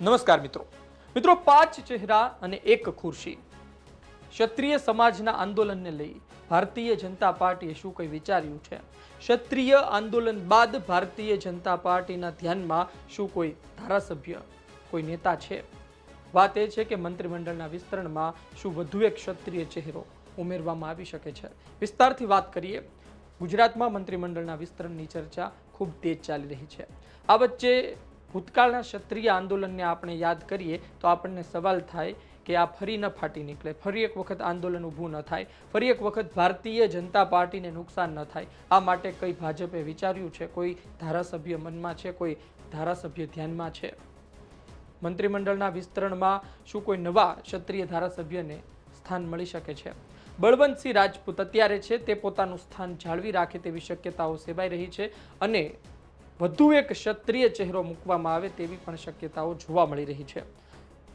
નમસ્કાર મિત્રો. મિત્રો, પાંચ ચહેરા અને એક ખુરશી. ક્ષત્રિય સમાજના આંદોલનને લઈ ભારતીય જનતા પાર્ટીએ શું કંઈ વિચાર્યું છે? ક્ષત્રિય આંદોલન બાદ ભારતીય જનતા પાર્ટીના ધ્યાનમાં શું કોઈ ધારાસભ્ય, કોઈ નેતા છે? વાત એ છે કે મંત્રીમંડળના વિસ્તરણમાં શું વધુ એક ક્ષત્રિય ચહેરો ઉમેરવામાં આવી શકે છે? વિસ્તારથી વાત કરીએ. ગુજરાતમાં મંત્રીમંડળના વિસ્તરણની ચર્ચા ખૂબ તેજ ચાલી રહી છે. આ વચ્ચે ભૂતકાળના ક્ષત્રિય આંદોલનને આપણે યાદ કરીએ તો આપણને સવાલ થાય કે આ ફરી ન ફાટી નીકળે, ફરી એક વખત આંદોલન ઊભું ન થાય, ફરી એક વખત ભારતીય જનતા પાર્ટીને નુકસાન ન થાય. આ માટે કઈ ભાજપે વિચાર્યું છે? કોઈ ધારાસભ્ય મનમાં છે? કોઈ ધારાસભ્ય ધ્યાનમાં છે? મંત્રીમંડળના વિસ્તરણમાં શું કોઈ નવા ક્ષત્રિય ધારાસભ્યને સ્થાન મળી શકે છે? બળવંતસિંહ રાજપૂત અત્યારે છે તે પોતાનું સ્થાન જાળવી રાખે તેવી શક્યતાઓ સેવાઈ રહી છે અને વધુ એક ક્ષત્રિય ચહેરો મૂકવામાં આવે તેવી પણ શક્યતાઓ જોવા મળી રહી છે.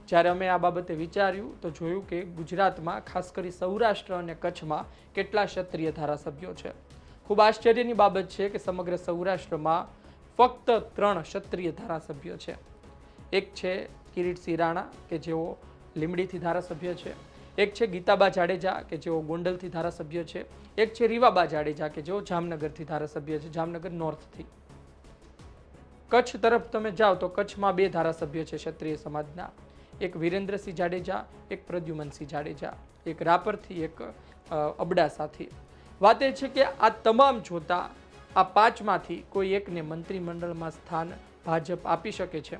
જ્યારે અમે આ બાબતે વિચાર્યું તો જોયું કે ગુજરાતમાં ખાસ કરી સૌરાષ્ટ્ર અને કચ્છમાં કેટલા ક્ષત્રિય ધારાસભ્યો છે. ખૂબ આશ્ચર્યની બાબત છે કે સમગ્ર સૌરાષ્ટ્રમાં ફક્ત ત્રણ ક્ષત્રિય ધારાસભ્યો છે. એક છે કિરીટસિંહ રાણા, કે જેઓ લીમડીથી ધારાસભ્ય છે. એક છે ગીતાબા જાડેજા, કે જેઓ ગોંડલથી ધારાસભ્ય છે. એક છે રીવાબા જાડેજા, કે જેઓ જામનગરથી ધારાસભ્ય છે, જામનગર નોર્થથી. કચ્છ તરફ તમે જાઓ તો કચ્છમાં બે ધારાસભ્ય છે ક્ષત્રિય સમાજના. એક વિરેન્દ્રસિંહ જાડેજા, એક પ્રદ્યુમનસિંહ જાડેજા. એક રાપરથી એક અબડાસાથી. વાત એ છે કે આ તમામ જોતા આ પાંચમાંથી કોઈ એકને મંત્રીમંડળમાં સ્થાન ભાજપ આપી શકે છે.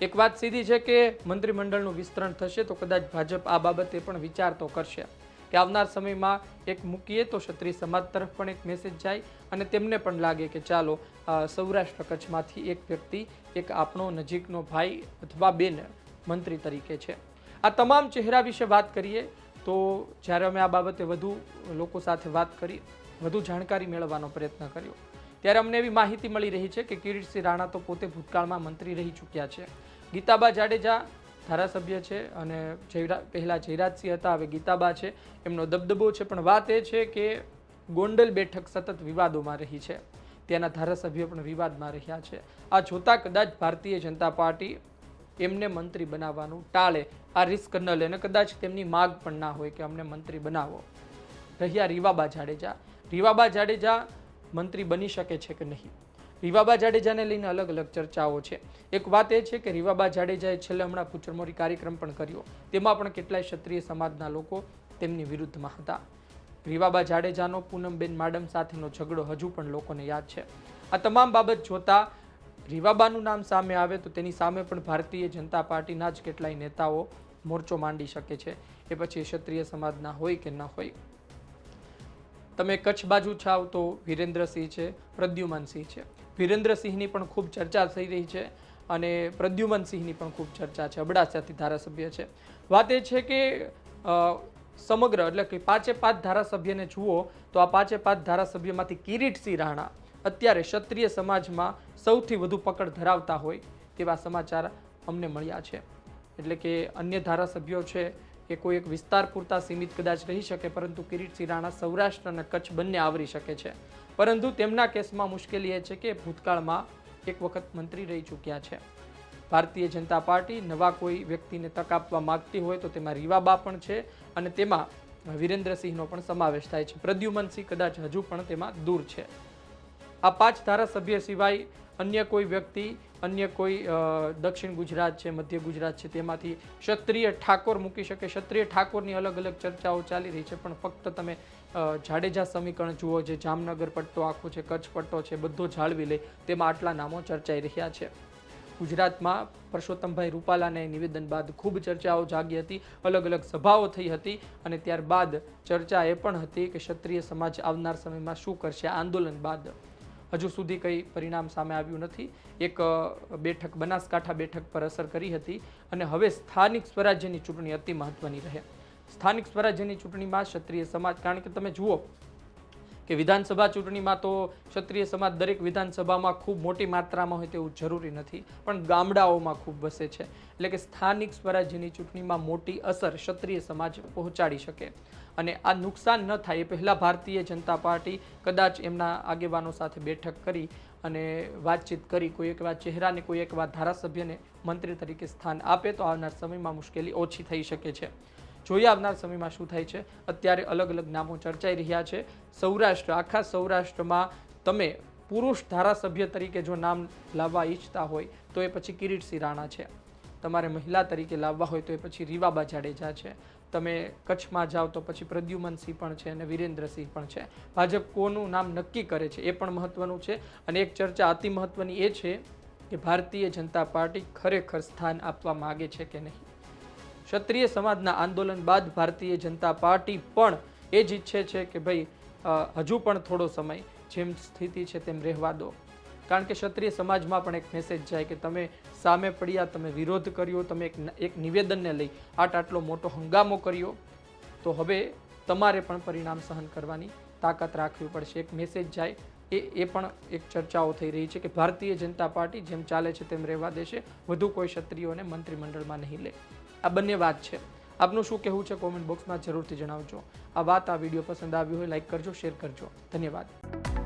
એક વાત સીધી છે કે મંત્રીમંડળનું વિસ્તરણ થશે તો કદાચ ભાજપ આ બાબતે પણ વિચાર તો કરશે. કે આવનાર સમયમાં એક મૂકીએ તો ક્ષત્રિય સમાજ તરફ પણ એક મેસેજ જાય અને તેમને પણ લાગે કે ચાલો સૌરાષ્ટ્ર કચ્છમાંથી એક વ્યક્તિ, એક આપણો નજીકનો ભાઈ અથવા બેન મંત્રી તરીકે છે. આ તમામ ચહેરા વિશે વાત કરીએ તો જ્યારે અમે આ બાબતે વધુ લોકો સાથે વાત કરી, વધુ જાણકારી મેળવવાનો પ્રયત્ન કર્યો, ત્યારે અમને એવી માહિતી મળી રહી છે કે કિરીટસિંહ રાણા તો પોતે ભૂતકાળમાં મંત્રી રહી ચૂક્યા છે. ગીતાબા જાડેજા ધારાસભ્ય છે અને જયરા, પહેલાં જયરાજસિંહ હતા, હવે ગીતાબા છે, એમનો દબદબો છે. પણ વાત એ છે કે ગોંડલ બેઠક સતત વિવાદોમાં રહી છે. ત્યાંના ધારાસભ્યો પણ વિવાદમાં રહ્યા છે. આ જોતાં કદાચ ભારતીય જનતા પાર્ટી એમને મંત્રી બનાવવાનું ટાળે. આ રિસ્ક ન લે અને કદાચ તેમની માગ પણ ના હોય કે અમને મંત્રી બનાવો. રહ્યા રીવાબા જાડેજા. રીવાબા જાડેજા મંત્રી બની શકે છે કે નહીં? રીવાબા જાડેજાને લઈને અલગ અલગ ચર્ચાઓ છે. એક વાત એ છે કે રીવાબા જાડેજાએ છેલ્લે હમણાં પૂચરમોરી કાર્યક્રમ પણ કર્યો. તેમાં પણ કેટલાય ક્ષત્રિય સમાજના લોકો તેમની વિરુદ્ધમાં હતા. રીવાબા જાડેજાનો પૂનમબેન માડમ સાથેનો ઝઘડો હજુ પણ લોકોને યાદ છે. આ તમામ બાબત જોતા રીવાબાનું નામ સામે આવે તો તેની સામે પણ ભારતીય જનતા પાર્ટીના જ કેટલાય નેતાઓ મોરચો માંડી શકે છે. એ પછી ક્ષત્રિય સમાજના હોય કે ન હોય. તમે કચ્છ બાજુ છાવ તો વિરેન્દ્રસિંહ છે, પ્રદ્યુમનસિંહ છે. વિરેન્દ્રસિંહની પણ ખૂબ ચર્ચા થઈ રહી છે અને પ્રદ્યુમનસિંહની પણ ખૂબ ચર્ચા છે, અબડાસાથી ધારાસભ્ય છે. વાત એ છે કે સમગ્ર એટલે કે પાંચે પાંચ ધારાસભ્યને જુઓ તો આ પાંચે પાંચ ધારાસભ્યમાંથી કિરીટસિંહ રાણા અત્યારે ક્ષત્રિય સમાજમાં સૌથી વધુ પકડ ધરાવતા હોય તેવા સમાચાર અમને મળ્યા છે. એટલે કે અન્ય ધારાસભ્યો છે એ કોઈ એક વિસ્તાર પૂરતા સીમિત કદાચ રહી શકે, પરંતુ કિરીટસિંહ રાણા સૌરાષ્ટ્ર અને કચ્છ બંને આવરી શકે છે. પરંતુ તેમના કેસમાં મુશ્કેલી એ છે કે ભૂતકાળમાં એક વખત મંત્રી રહી ચૂક્યા છે. ભારતીય જનતા પાર્ટી નવા કોઈ વ્યક્તિને તક આપવા માંગતી હોય તો તેમાં રીવાબા પણ છે અને તેમાં વિરેન્દ્રસિંહનો પણ સમાવેશ થાય છે. પ્રદ્યુમનસિંહ કદાચ હજુ પણ તેમાં દૂર છે. આ પાંચ ધારાસભ્ય સિવાય અન્ય કોઈ વ્યક્તિ, અન્ય કોઈ દક્ષિણ ગુજરાત છે, મધ્ય ગુજરાત છે, તેમાંથી ક્ષત્રિય ઠાકોર મૂકી શકે. ક્ષત્રિય ઠાકોરની અલગ અલગ ચર્ચાઓ ચાલી રહી છે, પણ ફક્ત તમે જાડેજા સમીકરણ જુઓ, જે જામનગર પટ્ટો આખો છે, કચ્છ પટ્ટો છે, બધો જાળવી લે, તેમાં આટલા નામો ચર્ચાઈ રહ્યા છે. ગુજરાતમાં પરસોત્તમભાઈ રૂપાલાને નિવેદન બાદ ખૂબ ચર્ચાઓ જાગી હતી અલગ અલગ સભાઓ થઈ હતી અને ત્યારબાદ ચર્ચા એ પણ હતી કે ક્ષત્રિય સમાજ આવનાર સમયમાં શું કરશે? આંદોલન બાદ. હજુ સુધી કંઈ પરિણામ સામે આવ્યું નથી. એક બેઠક, બનાસકાંઠા બેઠક પર અસર કરી હતી અને હવે સ્થાનિક સ્વરાજ્યની ચૂંટણી અતિ મહત્વની રહે. સ્થાનિક સ્વરાજ્યની ચૂંટણીમાં ક્ષત્રિય સમાજ, કારણ કે તમે જુઓ કે વિધાનસભા ચૂંટણીમાં તો ક્ષત્રિય સમાજ દરેક વિધાનસભામાં ખૂબ મોટી માત્રામાં હોય તેવું જરૂરી નથી, પણ ગામડાઓમાં ખૂબ વસે છે. એટલે કે સ્થાનિક સ્વરાજ્યની ચૂંટણીમાં મોટી અસર ક્ષત્રિય સમાજ પહોંચાડી શકે. અને આ નુકસાન ન થાય એ પહેલાં ભારતીય જનતા પાર્ટી કદાચ એમના આગેવાનો સાથે બેઠક કરી અને વાતચીત કરી, કોઈ એક વાર ચહેરાને, કોઈ એક વાર ધારાસભ્યને મંત્રી તરીકે સ્થાન આપે તો આવનાર સમયમાં મુશ્કેલી ઓછી થઈ શકે છે. જોઈએ આવનાર સમયમાં શું થાય છે? અત્યારે અલગ અલગ નામો ચર્ચાઈ રહ્યા છે. સૌરાષ્ટ્ર, આખા સૌરાષ્ટ્રમાં તમે પુરુષ ધારાસભ્ય તરીકે જો નામ લાવવા ઈચ્છતા હોય તો એ પછી કિરીટસિંહ રાણા છે. તમારે મહિલા તરીકે લાવવા હોય તો એ પછી રીવાબા જાડેજા છે. તમે કચ્છમાં જાઓ તો પછી પ્રદ્યુમનસિંહ પણ છે અને વિરેન્દ્રસિંહ પણ છે. ભાજપ કોનું નામ નક્કી કરે છે એ પણ મહત્વનું છે અને એક ચર્ચા અતિ મહત્વની એ છે કે ભારતીય જનતા પાર્ટી ખરેખર સ્થાન આપવા માગે છે કે નહીં? ક્ષત્રિય સમાજના આંદોલન બાદ ભારતીય જનતા પાર્ટી પણ એ જ ઈચ્છે છે કે ભાઈ હજુ પણ થોડો સમય જેમ સ્થિતિ છે તેમ રહેવા દો. કારણ કે ક્ષત્રિય સમાજમાં પણ એક મેસેજ જાય કે તમે સામે પડ્યા, તમે વિરોધ કર્યો, તમે એક એક નિવેદનને લઈ આટ આટલો મોટો હંગામો કર્યો, તો હવે તમારે પણ પરિણામ સહન કરવાની તાકાત રાખવી પડશે. એક મેસેજ જાય એ એ પણ એક ચર્ચાઓ થઈ રહી છે કે ભારતીય જનતા પાર્ટી જેમ ચાલે છે તેમ રહેવા દેશે. વધુ કોઈ ક્ષત્રિયોને મંત્રીમંડળમાં નહીં લે. આ બંને વાત છે. આપનું શું કહેવું છે કોમેન્ટ બોક્સમાં જરૂરથી જણાવજો. આ વાત, આ વીડિયો પસંદ આવ્યો હોય, લાઈક કરજો, શેર કરજો. ધન્યવાદ.